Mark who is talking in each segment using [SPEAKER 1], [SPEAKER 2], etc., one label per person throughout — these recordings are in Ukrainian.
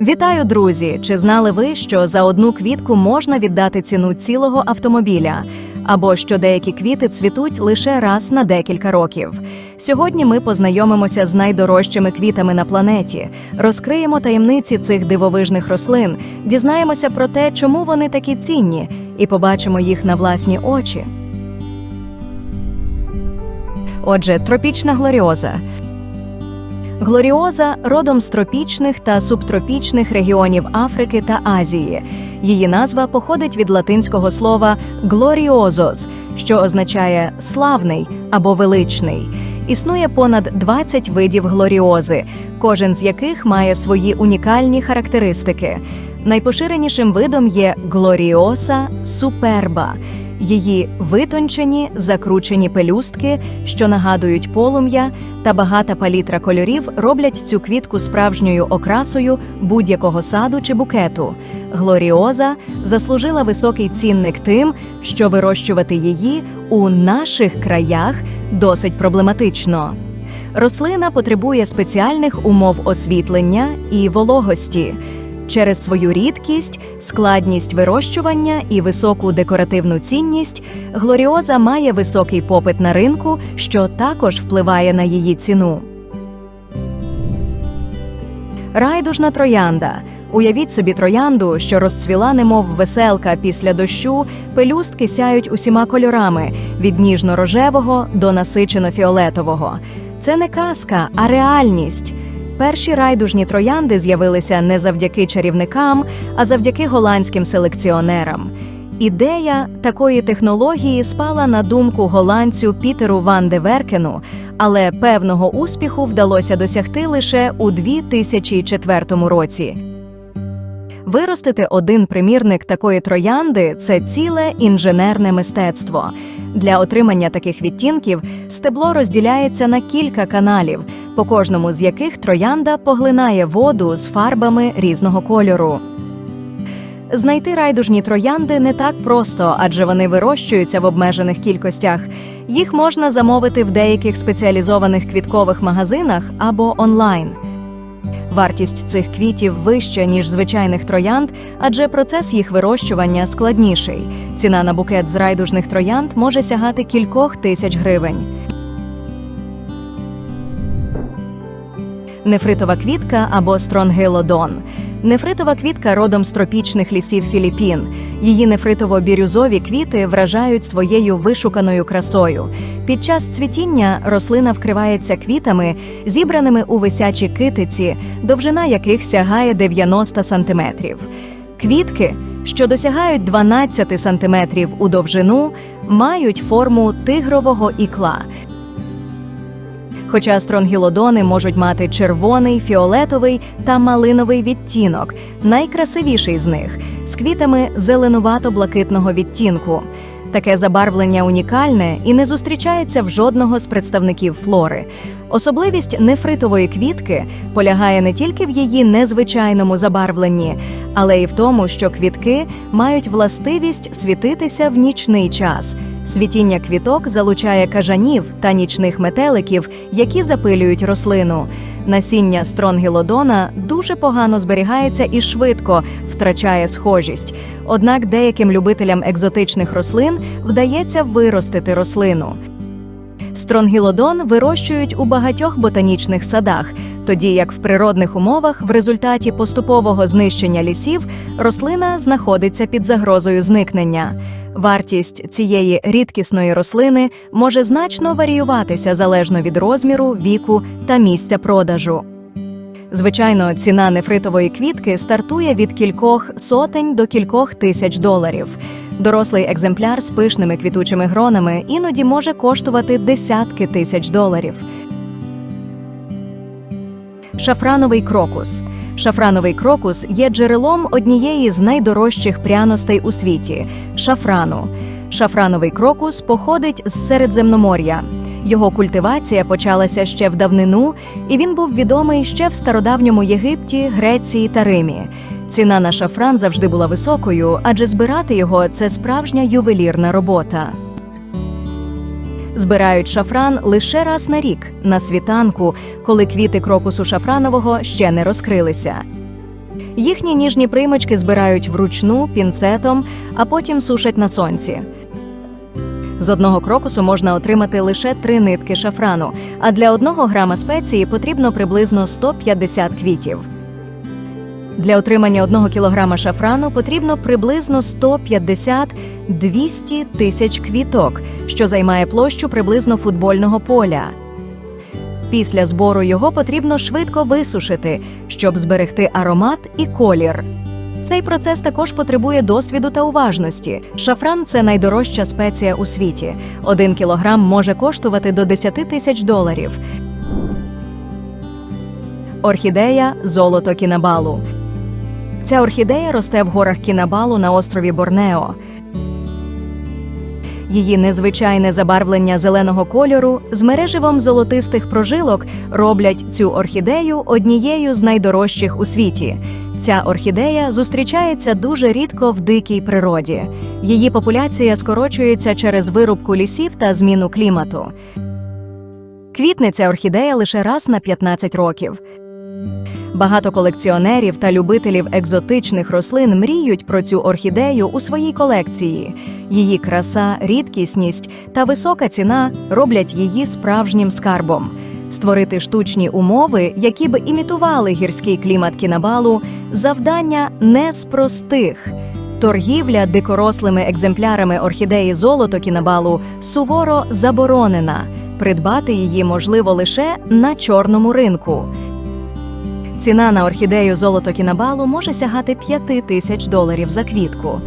[SPEAKER 1] Вітаю, друзі! Чи знали ви, що за одну квітку можна віддати ціну цілого автомобіля? Або що деякі квіти цвітуть лише раз на декілька років. Сьогодні ми познайомимося з найдорожчими квітами на планеті, розкриємо таємниці цих дивовижних рослин, дізнаємося про те, чому вони такі цінні, і побачимо їх на власні очі. Отже, тропічна глоріоза. Глоріоза родом з тропічних та субтропічних регіонів Африки та Азії. Її назва походить від латинського слова глоріозос, що означає славний або величний. Існує понад 20 видів глоріози, кожен з яких має свої унікальні характеристики. Найпоширенішим видом є глоріоса суперба. Її витончені, закручені пелюстки, що нагадують полум'я, та багата палітра кольорів роблять цю квітку справжньою окрасою будь-якого саду чи букету. Глоріоза заслужила високий цінник тим, що вирощувати її у наших краях досить проблематично. Рослина потребує спеціальних умов освітлення і вологості. Через свою рідкість, складність вирощування і високу декоративну цінність глоріоза має високий попит на ринку, що також впливає на її ціну. Райдужна троянда. Уявіть собі троянду, що розцвіла немов веселка після дощу, пелюстки сяють усіма кольорами від ніжно-рожевого до насичено-фіолетового. Це не казка, а реальність. Перші райдужні троянди з'явилися не завдяки чарівникам, а завдяки голландським селекціонерам. Ідея такої технології спала на думку голландцю Пітеру Ван де Веркену, але певного успіху вдалося досягти лише у 2004 році. Виростити один примірник такої троянди це ціле інженерне мистецтво. Для отримання таких відтінків стебло розділяється на кілька каналів, по кожному з яких троянда поглинає воду з фарбами різного кольору. Знайти райдужні троянди не так просто, адже вони вирощуються в обмежених кількостях. Їх можна замовити в деяких спеціалізованих квіткових магазинах або онлайн. Вартість цих квітів вища, ніж звичайних троянд, адже процес їх вирощування складніший. Ціна на букет з райдужних троянд може сягати кількох тисяч гривень. Нефритова квітка або стронгилодон. Нефритова квітка родом з тропічних лісів Філіппін. Її нефритово-бірюзові квіти вражають своєю вишуканою красою. Під час цвітіння рослина вкривається квітами, зібраними у висячі китиці, довжина яких сягає 90 сантиметрів. Квітки, що досягають 12 сантиметрів у довжину, мають форму тигрового ікла. Хоча стронгілодони можуть мати червоний, фіолетовий та малиновий відтінок, найкрасивіший з них з квітами зеленувато-блакитного відтінку. Таке забарвлення унікальне і не зустрічається в жодного з представників флори. Особливість нефритової квітки полягає не тільки в її незвичайному забарвленні, але й в тому, що квітки мають властивість світитися в нічний час. Світіння квіток залучає кажанів та нічних метеликів, які запилюють рослину. Насіння стронгілодона дуже погано зберігається і швидко втрачає схожість. Однак деяким любителям екзотичних рослин вдається виростити рослину. Стронгілодон вирощують у багатьох ботанічних садах, тоді як в природних умовах в результаті поступового знищення лісів рослина знаходиться під загрозою зникнення. Вартість цієї рідкісної рослини може значно варіюватися залежно від розміру, віку та місця продажу. Звичайно, ціна нефритової квітки стартує від кількох сотень до кількох тисяч доларів. Дорослий екземпляр з пишними квітучими гронами іноді може коштувати десятки тисяч доларів. Шафрановий крокус. Шафрановий крокус є джерелом однієї з найдорожчих пряностей у світі шафрану. Шафрановий крокус походить з Середземномор'я. Його культивація почалася ще в давнину, і він був відомий ще в стародавньому Єгипті, Греції та Римі. Ціна на шафран завжди була високою, адже збирати його це справжня ювелірна робота. Збирають шафран лише раз на рік на світанку, коли квіти крокусу шафранового ще не розкрилися. Їхні ніжні примочки збирають вручну пінцетом, а потім сушать на сонці. З одного крокусу можна отримати лише три нитки шафрану, а для одного грама спеції потрібно приблизно 150 квітів. Для отримання одного кілограма шафрану потрібно приблизно 150-200 тисяч квіток, що займає площу приблизно футбольного поля. Після збору його потрібно швидко висушити, щоб зберегти аромат і колір. Цей процес також потребує досвіду та уважності. Шафран це найдорожча спеція у світі. Один кілограм може коштувати до 10 тисяч доларів. Орхідея золото кінабалу. Ця орхідея росте в горах Кінабалу на острові Борнео. Її незвичайне забарвлення зеленого кольору з мереживом золотистих прожилок роблять цю орхідею однією з найдорожчих у світі. Ця орхідея зустрічається дуже рідко в дикій природі. Її популяція скорочується через вирубку лісів та зміну клімату. Квітне ця орхідея лише раз на 15 років. Багато колекціонерів та любителів екзотичних рослин мріють про цю орхідею у своїй колекції. Її краса, рідкісність та висока ціна роблять її справжнім скарбом. Створити штучні умови, які б імітували гірський клімат кінабалу, завдання не з простих. Торгівля дикорослими екземплярами орхідеї золото кінабалу суворо заборонена. Придбати її можливо лише на чорному ринку. Ціна на орхідею золото кінабалу може сягати 5 тисяч доларів за квітку.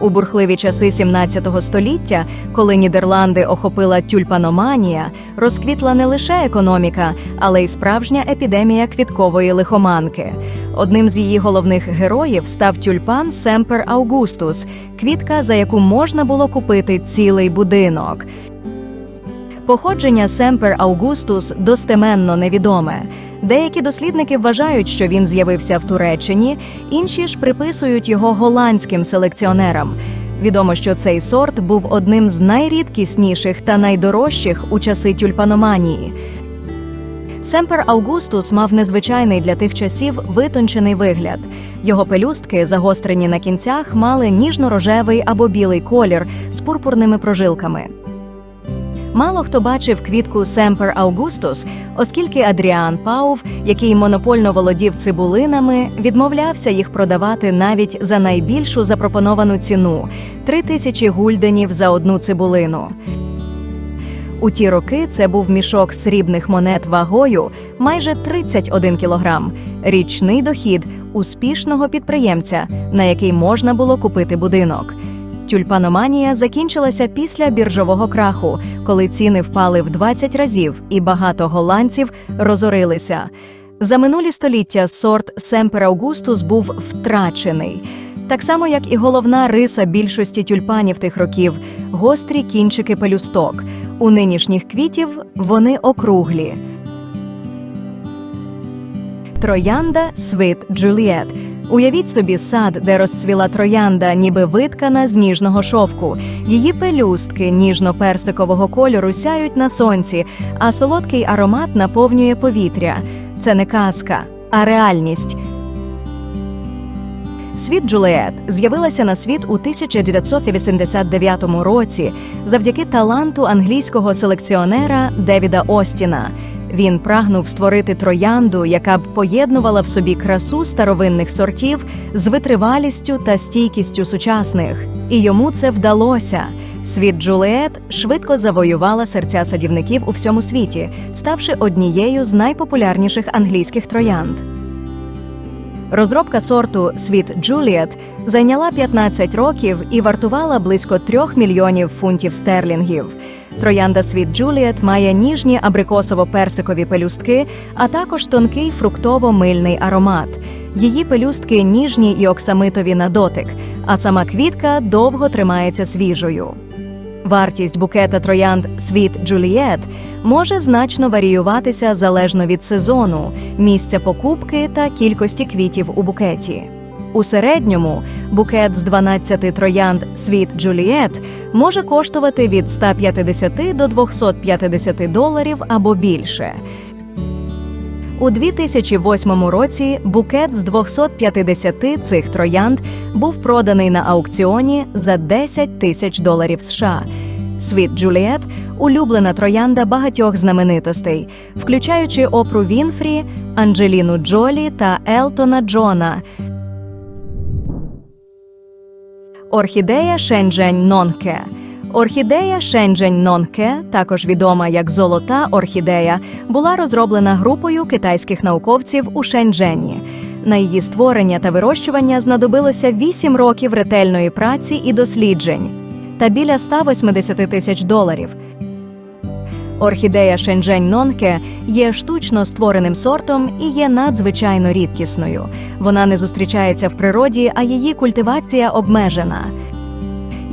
[SPEAKER 1] У бурхливі часи 17 століття, коли Нідерланди охопила тюльпаноманія, розквітла не лише економіка, але й справжня епідемія квіткової лихоманки. Одним з її головних героїв став тюльпан Семпер Аугустус, квітка, за яку можна було купити цілий будинок. Походження Семпер Аугустус достеменно невідоме. Деякі дослідники вважають, що він з'явився в Туреччині, інші ж приписують його голландським селекціонерам. Відомо, що цей сорт був одним з найрідкісніших та найдорожчих у часи тюльпаноманії. Семпер Аугустус мав незвичайний для тих часів витончений вигляд. Його пелюстки, загострені на кінцях, мали ніжно-рожевий або білий колір з пурпурними прожилками. Мало хто бачив квітку Семпер Аугустус, оскільки Адріан Паув, який монопольно володів цибулинами, відмовлявся їх продавати навіть за найбільшу запропоновану ціну три тисячі гульденів за одну цибулину. У ті роки це був мішок срібних монет вагою майже 31 кілограм, річний дохід успішного підприємця, на який можна було купити будинок. Тюльпаноманія закінчилася після біржового краху, коли ціни впали в 20 разів, і багато голландців розорилися. За минулі століття сорт Семпер Аугустус був втрачений. Так само, як і головна риса більшості тюльпанів тих років гострі кінчики пелюсток. У нинішніх квітів вони округлі. Троянда Свит Джуліет. Уявіть собі сад, де розцвіла троянда, ніби виткана з ніжного шовку. Її пелюстки ніжно-персикового кольору сяють на сонці, а солодкий аромат наповнює повітря. Це не казка, а реальність. Світ Джуліет з'явилася на світ у 1989 році завдяки таланту англійського селекціонера Девіда Остіна. Він прагнув створити троянду, яка б поєднувала в собі красу старовинних сортів з витривалістю та стійкістю сучасних. І йому це вдалося. Світ Джуліет швидко завоювала серця садівників у всьому світі, ставши однією з найпопулярніших англійських троянд. Розробка сорту Світ Джуліет зайняла 15 років і вартувала близько 3 мільйонів фунтів стерлінгів. Троянда Світ Джуліет має ніжні абрикосово-персикові пелюстки, а також тонкий фруктово-мильний аромат. Її пелюстки ніжні і оксамитові на дотик, а сама квітка довго тримається свіжою. Вартість букета троянд Світ Джулієт може значно варіюватися залежно від сезону, місця покупки та кількості квітів у букеті. У середньому букет з 12 троянд Світ Джулієт може коштувати від 150 до 250 доларів або більше. У 2008 році букет з 250 цих троянд був проданий на аукціоні за 10 тисяч доларів США. Світ Джуліет улюблена троянда багатьох знаменитостей, включаючи Опру Вінфрі, Анджеліну Джолі та Елтона Джона. Орхідея Шенджень Нонке. Орхідея Шенджень Нонке, також відома як золота орхідея, була розроблена групою китайських науковців у Шенджені. На її створення та вирощування знадобилося 8 років ретельної праці і досліджень та біля 180 тисяч доларів. Орхідея Шенджень Нонке є штучно створеним сортом і є надзвичайно рідкісною. Вона не зустрічається в природі, а її культивація обмежена.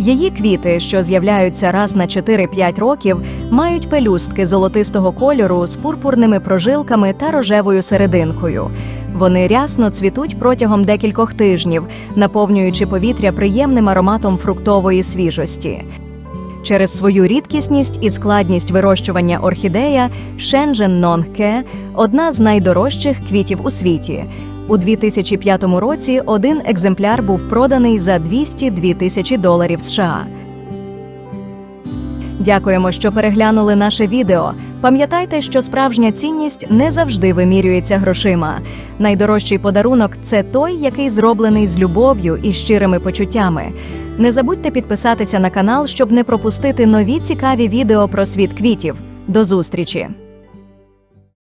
[SPEAKER 1] Її квіти, що з'являються раз на 4-5 років, мають пелюстки золотистого кольору з пурпурними прожилками та рожевою серединкою. Вони рясно цвітуть протягом декількох тижнів, наповнюючи повітря приємним ароматом фруктової свіжості. Через свою рідкісність і складність вирощування орхідея Шенджен Нонке – одна з найдорожчих квітів у світі. У 2005 році один екземпляр був проданий за 202 тисячі доларів США. Дякуємо, що переглянули наше відео. Пам'ятайте, що справжня цінність не завжди вимірюється грошима. Найдорожчий подарунок це той, який зроблений з любов'ю і щирими почуттями. Не забудьте підписатися на канал, щоб не пропустити нові цікаві відео про світ квітів. До зустрічі!